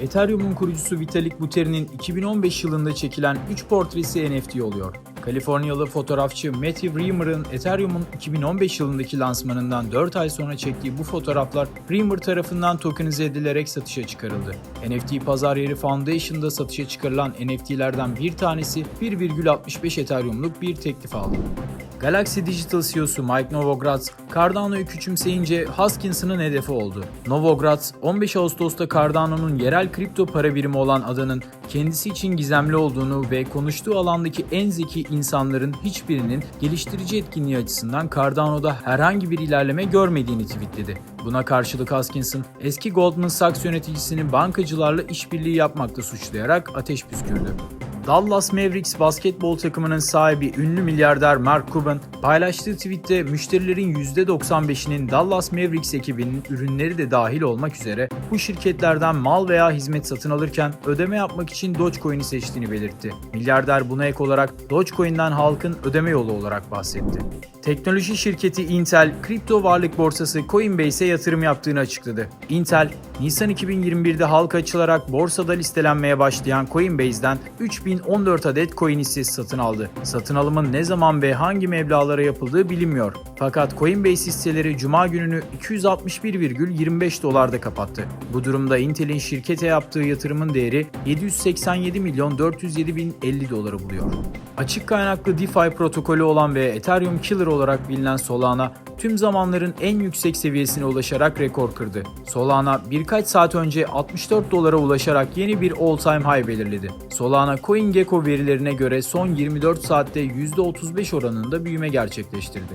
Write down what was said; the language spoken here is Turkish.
Ethereum'un kurucusu Vitalik Buterin'in 2015 yılında çekilen 3 portresi NFT oluyor. Kaliforniyalı fotoğrafçı Matthew Reamer'ın Ethereum'un 2015 yılındaki lansmanından 4 ay sonra çektiği bu fotoğraflar Reamer tarafından tokenize edilerek satışa çıkarıldı. NFT pazar yeri Foundation'da satışa çıkarılan NFT'lerden bir tanesi 1,65 Ethereum'luk bir teklif aldı. Galaxy Digital CEO'su Mike Novogratz, Cardano'yu küçümseyince Huskinson'ın hedefi oldu. Novogratz, 15 Ağustos'ta Cardano'nun yerel kripto para birimi olan adanın kendisi için gizemli olduğunu ve konuştuğu alandaki en zeki insanların hiçbirinin geliştirici etkinliği açısından Cardano'da herhangi bir ilerleme görmediğini tweetledi. Buna karşılık Huskinson, eski Goldman Sachs yöneticisini bankacılarla işbirliği yapmakla suçlayarak ateş püskürdü. Dallas Mavericks basketbol takımının sahibi ünlü milyarder Mark Cuban paylaştığı tweette müşterilerin %95'inin Dallas Mavericks ekibinin ürünleri de dahil olmak üzere bu şirketlerden mal veya hizmet satın alırken ödeme yapmak için Dogecoin'i seçtiğini belirtti. Milyarder buna ek olarak Dogecoin'den halkın ödeme yolu olarak bahsetti. Teknoloji şirketi Intel, kripto varlık borsası Coinbase'e yatırım yaptığını açıkladı. Intel, Nisan 2021'de halka açılarak borsada listelenmeye başlayan Coinbase'den 3014 adet coin hissesi satın aldı. Satın alımın ne zaman ve hangi meblağlara yapıldığı bilinmiyor. Fakat Coinbase hisseleri Cuma gününü 261,25 dolarda kapattı. Bu durumda Intel'in şirkete yaptığı yatırımın değeri 787 milyon 407 bin 50 doları buluyor. Açık kaynaklı DeFi protokolü olan ve Ethereum Killer olarak bilinen Solana tüm zamanların en yüksek seviyesine ulaşarak rekor kırdı. Solana birkaç saat önce 64 dolara ulaşarak yeni bir all-time high belirledi. Solana CoinGecko verilerine göre son 24 saatte %35 oranında büyüme gerçekleştirdi.